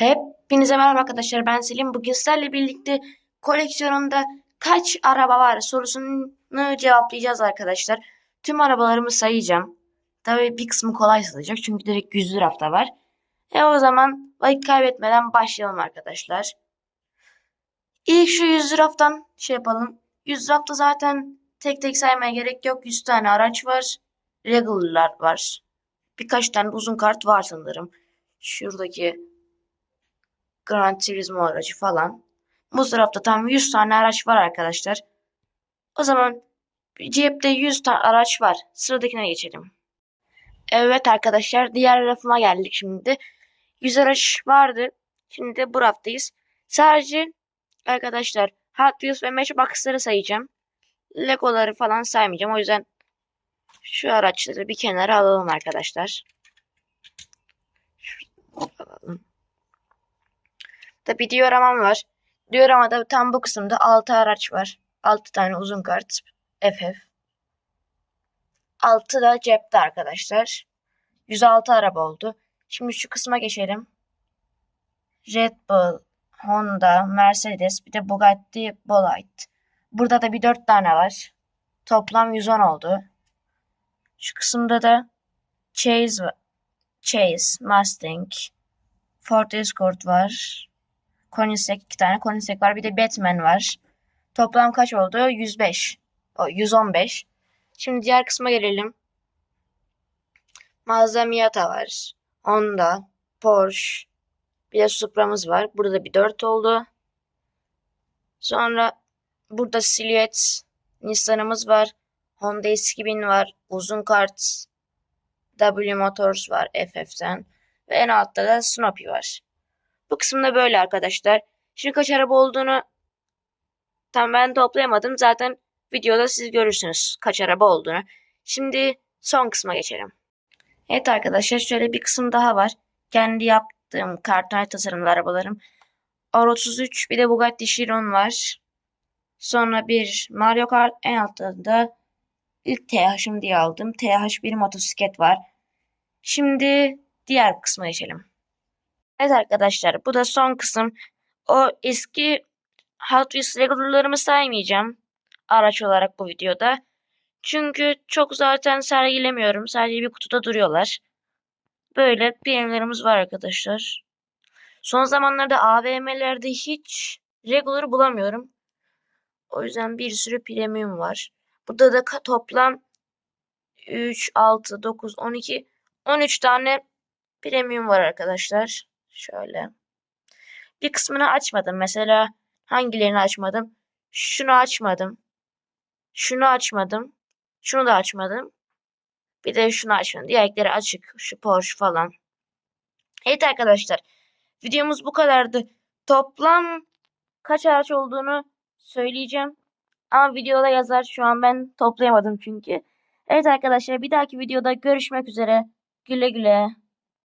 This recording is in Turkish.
Hepinize merhaba arkadaşlar ben Selim. Bugün sizlerle birlikte koleksiyonumda kaç araba var sorusunu cevaplayacağız arkadaşlar. Tüm arabalarımı sayacağım. Tabii bir kısmı kolay sayılacak çünkü direkt 100 rafta var. E o zaman vakit kaybetmeden başlayalım arkadaşlar. İlk şu 100 raftan şey yapalım. 100 rafta zaten tek tek saymaya gerek yok. 100 tane araç var. Regular'lar var. Birkaç tane uzun kart var sanırım. Şuradaki Gran Turismo aracı falan. Bu tarafta tam 100 tane araç var arkadaşlar. O zaman cepte 100 tane araç var. Sıradakine geçelim. Evet arkadaşlar diğer rafıma geldik şimdi. 100 araç vardı. Şimdi de bu raftayız. Sadece arkadaşlar Hot Wheels ve Matchbox'ları sayacağım. Legoları falan saymayacağım. O yüzden şu araçları bir kenara alalım arkadaşlar. Şuradan alalım. Tabi dioramam var. Dioramada tam bu kısımda 6 araç var. 6 tane uzun kart. FF. 6 da cepte arkadaşlar. 106 araba oldu. Şimdi şu kısma geçelim. Red Bull, Honda, Mercedes, bir de Bugatti Bolide. Burada da bir 4 tane var. Toplam 110 oldu. Şu kısımda da Chase, Chase, Mustang, Ford Escort var. Koenigsegg iki tane Koenigsegg var. Bir de Batman var. Toplam kaç oldu? 105. O 115. Şimdi diğer kısma gelelim. Mazda Miata var. Honda, Porsche, bir de Supra'mız var. Burada bir 4 oldu. Sonra burada Silhouette Nissan'ımız var. Honda S2000 var. Uzun kart W Motors var FF'den. Ve en altta da Snoopy var. Bu kısımda böyle arkadaşlar. Şimdi kaç araba olduğunu tam ben toplayamadım. Zaten videoda siz görürsünüz kaç araba olduğunu. Şimdi son kısma geçelim. Evet arkadaşlar şöyle bir kısım daha var. Kendi yaptığım karton tasarımlı arabalarım. R33 bir de Bugatti Chiron var. Sonra bir Mario Kart en altta da ilk TH'ım diye aldım. TH1 motosiklet var. Şimdi diğer kısma geçelim. Evet arkadaşlar bu da son kısım. O eski Hot Wheels Legolarımı saymayacağım araç olarak bu videoda. Çünkü çok zaten sergilemiyorum. Sadece bir kutuda duruyorlar. Böyle PM'lerimiz var arkadaşlar. Son zamanlarda AVM'lerde hiç regular bulamıyorum. O yüzden bir sürü premium var. Burada da toplam 3, 6, 9, 12, 13 tane premium var arkadaşlar. Şöyle. Bir kısmını açmadım. Mesela hangilerini açmadım? Şunu açmadım. Şunu açmadım. Şunu da açmadım. Bir de şunu açmadım. Diğerleri açık. Şu Porsche falan. Evet arkadaşlar. Videomuz bu kadardı. Toplam kaç araç olduğunu söyleyeceğim. Ama videoda yazar. Şu an ben toplayamadım çünkü. Evet arkadaşlar bir dahaki videoda görüşmek üzere. Güle güle.